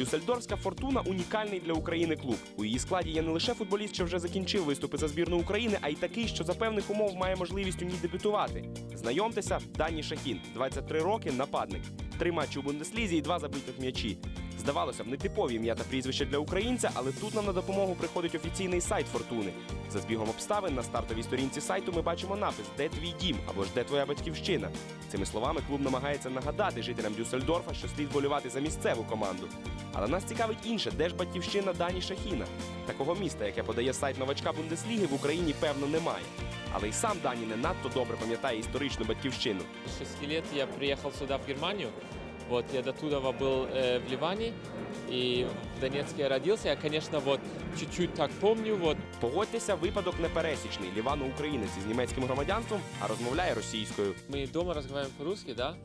Дюссельдорфська фортуна унікальний для України клуб. У її складі є не лише футболіст, що вже закінчив виступи за збірну України, а й такий, що за певних умов має можливість у ній дебютувати. Знайомтеся, Дані Шахін, 23 роки, нападник. Три матчі у Бундеслізі і два забитих м'ячі. Здавалося б, нетипові ім'я та прізвище для українця, але тут нам на допомогу приходить офіційний сайт Фортуни. За збігом обставин на стартовій сторінці сайту ми бачимо напис Де твій дім або ж де твоя батьківщина. Цими словами клуб намагається нагадати жителям Дюссельдорфа, що слід болювати за місцеву команду. Але нас цікавить інше, де ж батьківщина Дані Шахіна. Такого міста, яке подає сайт новачка Бундесліги, в Україні певно немає. Але й сам Дані не надто добре пам'ятає історичну батьківщину. С 6 лет я приехал сюда, в Германию. Вот, я до туда был э, в Ливане, и в Донецке я родился. Я, конечно, вот чуть-чуть так помню, вот. Погодьтеся, випадок непересічний. Лівано-українець із німецьким громадянством, а розмовляє російською. Мы дома разговариваем по-русски, да?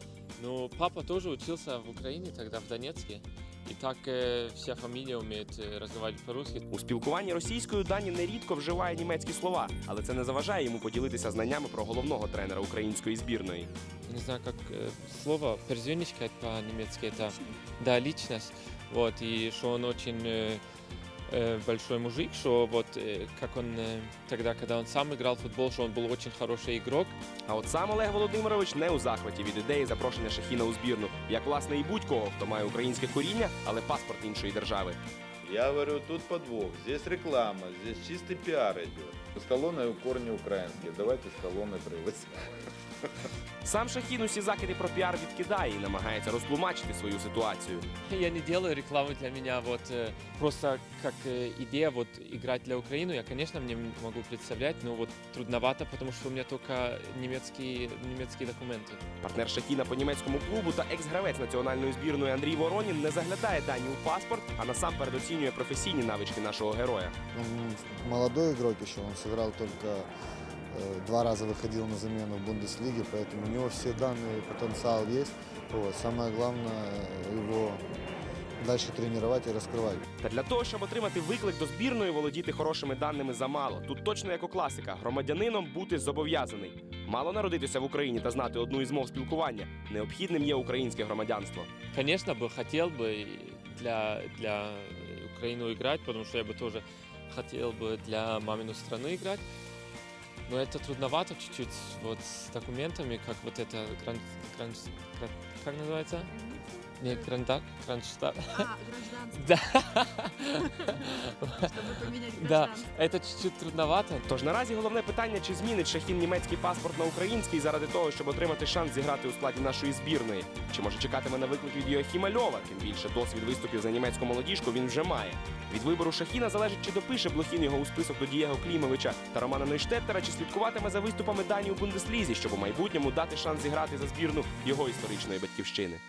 Но папа тоже учился в Украине, тогда в Донецке. И так э, вся фамилия умеет э, разговаривать по-русски. У спілкуванні російською Дані нерідко вживає німецькі слова, але це не заважає йому поділитися знаннями про головного тренера української збірної. не знаю, как э, слово persönlichkeit по-немецки это да личность, вот и что он очень э, э, большой мужик, что вот э, как он э, тогда, когда он сам играл в футбол, что он был очень хороший игрок. А от сам Олег Володимирович не у захваті від ідеї запрошення Шахіна у збірну, як власне і будь-кого, хто має українське коріння, але паспорт іншої держави. Я говорю, тут подвох, здесь реклама, здесь чистый пиар идет. Сталлоне у корни украинские, давайте Сталлоне пригласим. Сам Шахін усі закиди про піар відкидає і намагається розтлумачити свою ситуацію. Я не делаю рекламы для меня, вот э, просто как э, идея вот играть для Украины, я, конечно, мне могу представлять, но вот трудновато, потому что у меня только немецкие, немецкие документы. Партнер Шахіна по німецькому клубу та екс-гравець національної збірної Андрій Воронін не заглядає дані у паспорт, а насамперед оцінює професійні навички нашого героя. Он молодой игрок еще, он сыграл только э, два раза выходил на замену в Бундеслиге, поэтому у него все данные, потенциал есть. Вот. Самое главное э, его дальше тренировать и раскрывать. Та для того, щоб отримати виклик до збірної, володіти хорошими даними замало. Тут точно як у класика, громадянином бути зобов'язаний. Мало народитися в Україні та знати одну із мов спілкування. Необхідним є українське громадянство. Конечно, бы хотел бы и для, для э, Украины играть, потому что я бы тоже хотел бы для маминой страны играть. Но это трудновато чуть-чуть вот с документами, как вот это гран, гран, гран- как называется? Не грандак, гранштадт. А, гражданство, Да, да, это чуть-чуть трудновато. Тож наразі головне питання, чи змінить Шахін німецький паспорт на український заради того, щоб отримати шанс зіграти у складі нашої збірної. Чи може чекатиме на виклик від Йохіма Льова? Тим більше досвід виступів за німецьку молодіжку він вже має. Від вибору Шахіна залежить, чи допише Блохін його у список до Дієго Клімовича та Романа Нойштеттера, чи слідкуватиме за виступами Дані у Бундеслізі, щоб у майбутньому дати шанс зіграти за збірну його історичної батьківщини.